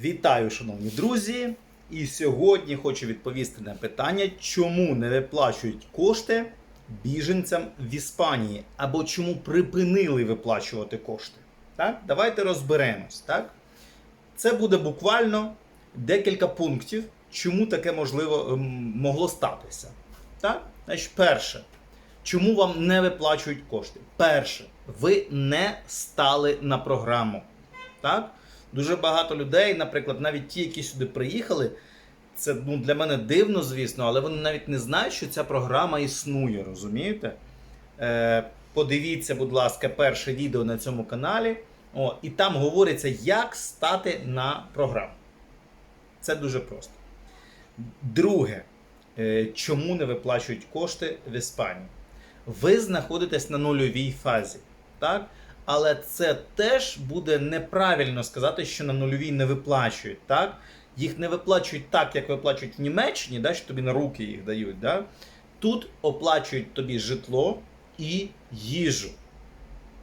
Вітаю, шановні друзі! І сьогодні хочу відповісти на питання, чому не виплачують кошти біженцям в Іспанії, або чому припинили виплачувати кошти. Так? Давайте розберемось. Так? Це буде буквально декілька пунктів, чому таке можливо ем, могло статися. Так? Значить, перше, чому вам не виплачують кошти? Перше, ви не стали на програму. Так? Дуже багато людей, наприклад, навіть ті, які сюди приїхали, це ну, для мене дивно, звісно, але вони навіть не знають, що ця програма існує, розумієте? Е, подивіться, будь ласка, перше відео на цьому каналі. О, і там говориться, як стати на програму. Це дуже просто. Друге, е, чому не виплачують кошти в Іспанії? Ви знаходитесь на нульовій фазі. Так? Але це теж буде неправильно сказати, що на нульовій не виплачують. Так? Їх не виплачують так, як виплачують в Німеччині, да, що тобі на руки їх дають. Да? Тут оплачують тобі житло і їжу.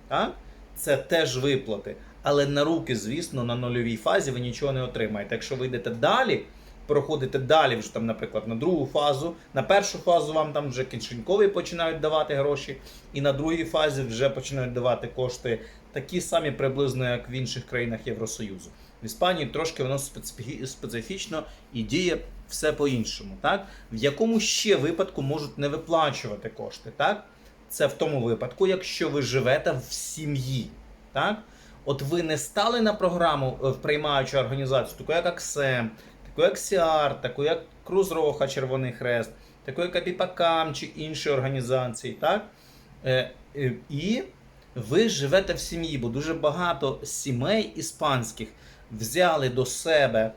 Так? Це теж виплати. Але на руки, звісно, на нульовій фазі ви нічого не отримаєте. Якщо ви йдете далі, проходите далі, вже там, наприклад, на другу фазу, на першу фазу вам там вже кишенькові починають давати гроші, і на другій фазі вже починають давати кошти такі самі приблизно, як в інших країнах Євросоюзу. В Іспанії трошки воно специфічно і діє все по-іншому. Так? В якому ще випадку можуть не виплачувати кошти? Так? Це в тому випадку, якщо ви живете в сім'ї. Так? От ви не стали на програму е, в приймаючу організацію, таку як АКСЕМ, таку як СІАР, таку як Крузроха Червоний Хрест, таку як Апіпакам чи інші організації. Так? Е, е, І ви живете в сім'ї, бо дуже багато сімей іспанських взяли до себе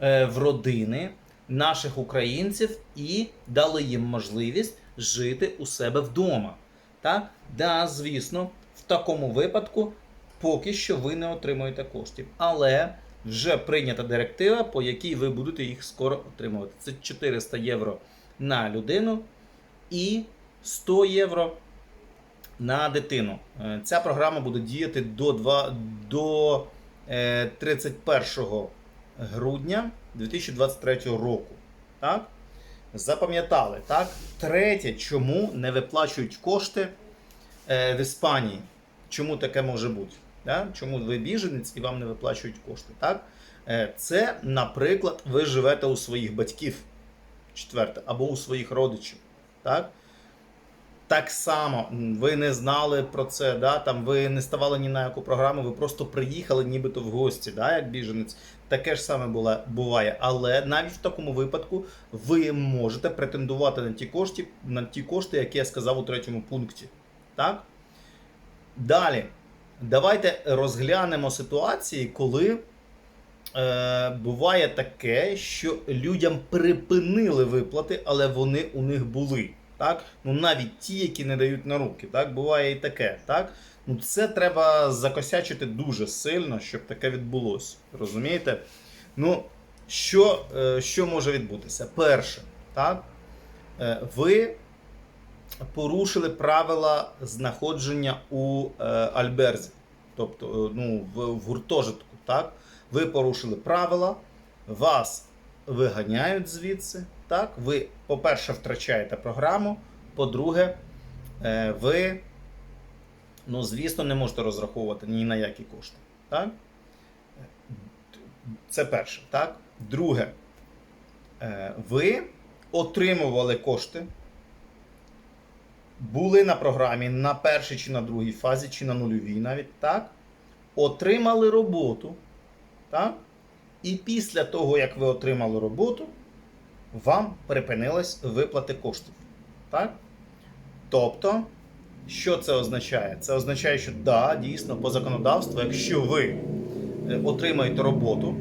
е, в родини наших українців і дали їм можливість жити у себе вдома. Так? Да, звісно, в такому випадку поки що ви не отримуєте коштів. Але вже прийнята директива, по якій ви будете їх скоро отримувати. Це 400 євро на людину і 100 євро на дитину. Е, Ця програма буде діяти до, 2, до е, 31 грудня 2023 року. Так? Запам'ятали, так? Третє, чому не виплачують кошти е, в Іспанії? Чому таке може бути? Да? Чому ви біженець і вам не виплачують кошти? Так? Е, Це, наприклад, ви живете у своїх батьків, четверте, або у своїх родичів. Так? Так само ви не знали про це, да? там ви не ставали ні на яку програму, ви просто приїхали нібито в гості, да? як біженець. Таке ж саме була, буває. Але навіть в такому випадку ви можете претендувати на ті кошти, на ті кошти, які я сказав у третьому пункті. Так? Далі, давайте розглянемо ситуації, коли е, буває таке, що людям припинили виплати, але вони у них були. Так? Ну, навіть ті, які не дають на руки. Так? Буває і таке. Так? Ну, це треба закосячити дуже сильно, щоб таке відбулося. Розумієте? Ну, що, е, що може відбутися? Перше, так? Е, ви порушили правила знаходження у е, Альберзі, тобто е, ну, в, в гуртожитку. Так? Ви порушили правила, вас виганяють звідси. Так? Ви, по-перше, втрачаєте програму. По-друге, е, ви, ну, звісно, не можете розраховувати ні на які кошти. Так? Це перше. Так? Друге, ви отримували кошти були на програмі на першій чи на другій фазі, чи на нульовій навіть, так? Отримали роботу, так? І після того, як ви отримали роботу, вам припинились виплати коштів. Так? Тобто, що це означає? Це означає, що да, дійсно, по законодавству, якщо ви е, отримаєте роботу,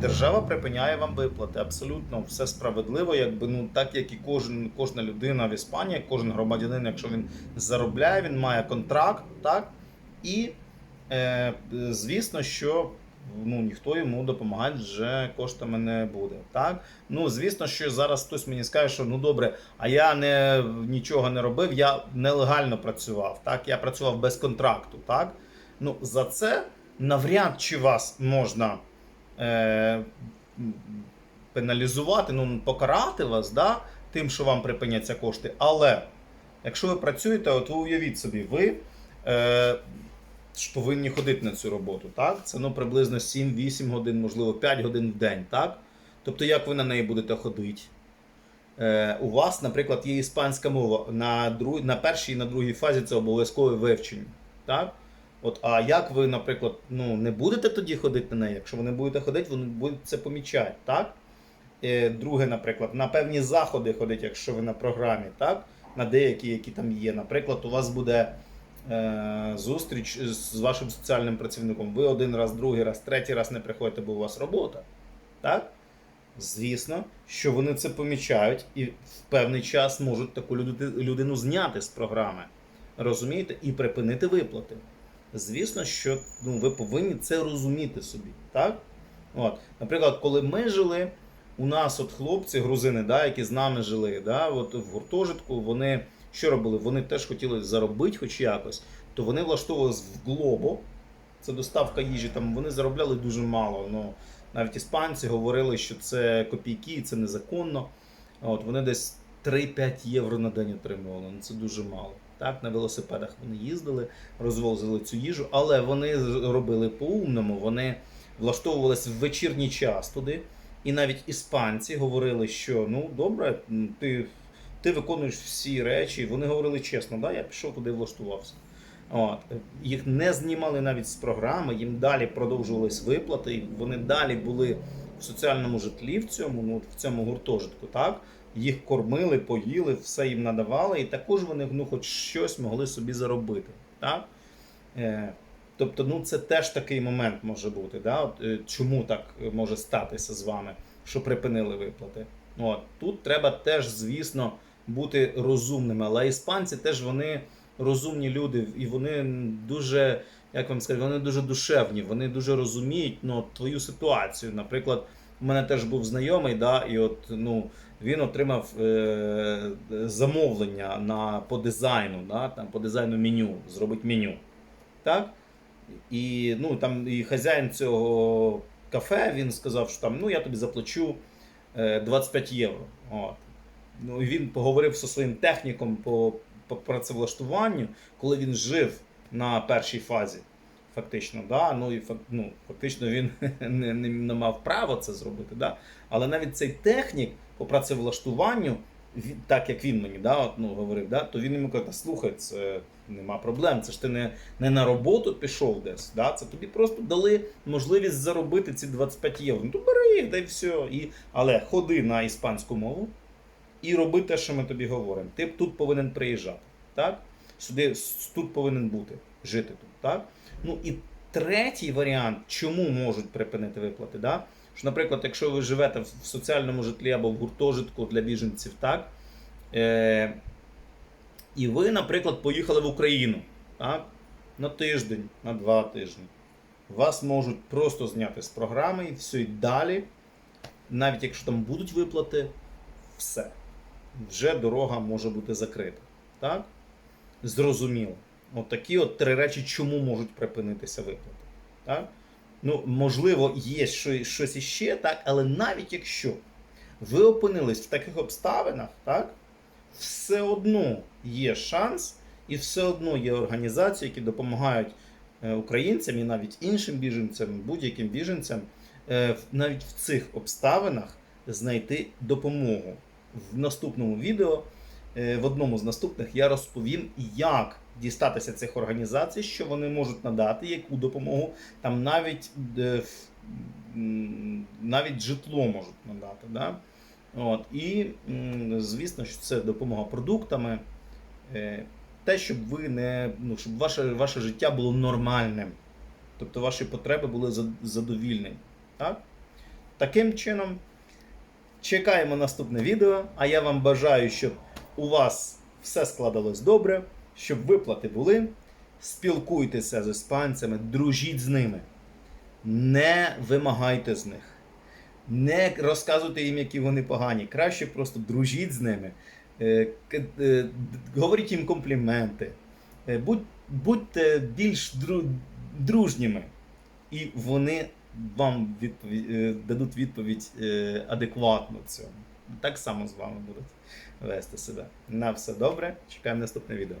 держава припиняє вам виплати. Абсолютно все справедливо, якби ну так як і кожен, кожна людина в Іспанії, кожен громадянин, якщо він заробляє, він має контракт, так? І е, звісно, що ну, ніхто йому допомагати вже коштами не буде. Так? Ну, звісно, що зараз хтось мені скаже, що ну добре, а я не, нічого не робив, я нелегально працював. Так? Я працював без контракту. Так? Ну, за це навряд чи вас можна е, пеналізувати, ну, покарати вас, да, тим, що вам припиняться кошти. Але якщо ви працюєте, от ви уявіть собі, ви е, повинні ходити на цю роботу. Так? Це ну, приблизно 7-8 годин, можливо, 5 годин в день. Так? Тобто, як ви на неї будете ходити? Е, у вас, наприклад, є іспанська мова. На, друг... на першій і на другій фазі це обов'язкове вивчення. Так? От, а як ви, наприклад, ну, не будете тоді ходити на неї? Якщо ви не будете ходити, вони будуть це помічати. Так? Е, друге, наприклад, на певні заходи ходити, якщо ви на програмі, так? на деякі, які там є. Наприклад, у вас буде е, зустріч з вашим соціальним працівником. Ви один раз, другий раз, третій раз не приходите, бо у вас робота. Так? Звісно, що вони це помічають і в певний час можуть таку людину зняти з програми. Розумієте? І припинити виплати. Звісно, що ну, ви повинні це розуміти собі. Так? От. Наприклад, коли ми жили, у нас от хлопці, грузини, да, які з нами жили, да, от в гуртожитку, вони що робили? Вони теж хотіли заробити хоч якось, то вони влаштовувалися в Глобо. Це доставка їжі, там вони заробляли дуже мало. Ну, навіть іспанці говорили, що це копійки, це незаконно. От, вони десь 3-5 євро на день отримували. Ну, це дуже мало. Так, на велосипедах вони їздили, розвозили цю їжу, але вони робили по-умному. Вони влаштовувалися в вечірній час туди. І навіть іспанці говорили, що ну добре, ти, ти виконуєш всі речі. Вони говорили чесно, да, я пішов туди влаштувався. От. Їх не знімали навіть з програми, їм далі продовжувались виплати, вони далі були в соціальному житлі в цьому, ну, в цьому гуртожитку. Так? Їх кормили, поїли, все їм надавали, і також вони ну, хоч щось могли собі заробити. Так? Е, тобто, ну, це теж такий момент може бути. Да? От, е, чому так може статися з вами, що припинили виплати? От. Тут треба теж, звісно, бути розумними. Але іспанці теж вони розумні люди, і вони дуже, як вам сказати, вони дуже душевні, вони дуже розуміють ну, твою ситуацію. Наприклад, у мене теж був знайомий, да, і от ну, він отримав е, замовлення на, по дизайну, да, там, по дизайну меню, зробить меню. Так? І, ну, там, і хазяїн цього кафе він сказав, що там, ну, я тобі заплачу е, 25 євро. От. Ну, і він поговорив зі своїм техніком по, по працевлаштуванню, коли він жив на першій фазі. Фактично, да? ну, і ну, фактично він не, не, не мав права це зробити. Да? Але навіть цей технік по працевлаштуванню, так як він мені да, от, ну, говорив, да, то він йому каже, слухай, це нема проблем. Це ж ти не, не на роботу пішов десь. Да? Це тобі просто дали можливість заробити ці 25 євро. Ну бери їх, да й все. І, але ходи на іспанську мову і роби те, що ми тобі говоримо. Ти тут повинен приїжджати. Так? Сюди тут повинен бути, жити тут. Так? Ну і третій варіант, чому можуть припинити виплати. Да? Що, наприклад, якщо ви живете в соціальному житлі або в гуртожитку для біженців, так? Е, і ви, наприклад, поїхали в Україну так? на тиждень, на два тижні. Вас можуть просто зняти з програми і все і далі. Навіть якщо там будуть виплати, все. Вже дорога може бути закрита. Так? Зрозуміло. От такі от три речі, чому можуть припинитися виплати. Так? Ну, можливо, є щось іще, так? але навіть якщо ви опинились в таких обставинах, так? все одно є шанс, і все одно є організації, які допомагають е, українцям і навіть іншим біженцям, будь-яким біженцям, е, навіть в цих обставинах знайти допомогу. В наступному відео, е, в одному з наступних, я розповім, як дістатися цих організацій, що вони можуть надати, яку допомогу, там навіть, е, навіть житло можуть надати. Да? От, і звісно, що це допомога продуктами. Е, Те, щоб ви не, ну, щоб ваше, ваше життя було нормальним. Тобто ваші потреби були зад- задовільнені. Так? Таким чином, чекаємо наступне відео. А я вам бажаю, щоб у вас все складалось добре, щоб виплати були. Спілкуйтеся з іспанцями, дружіть з ними. Не вимагайте з них. Не розказуйте їм, які вони погані. Краще просто дружіть з ними. Е, е, Говоріть їм компліменти. Е, будьте більш дружніми. І вони вам відповідь, дадуть відповідь адекватну цьому. Так само з вами будуть вести себе. На все добре. Чекаємо наступне відео.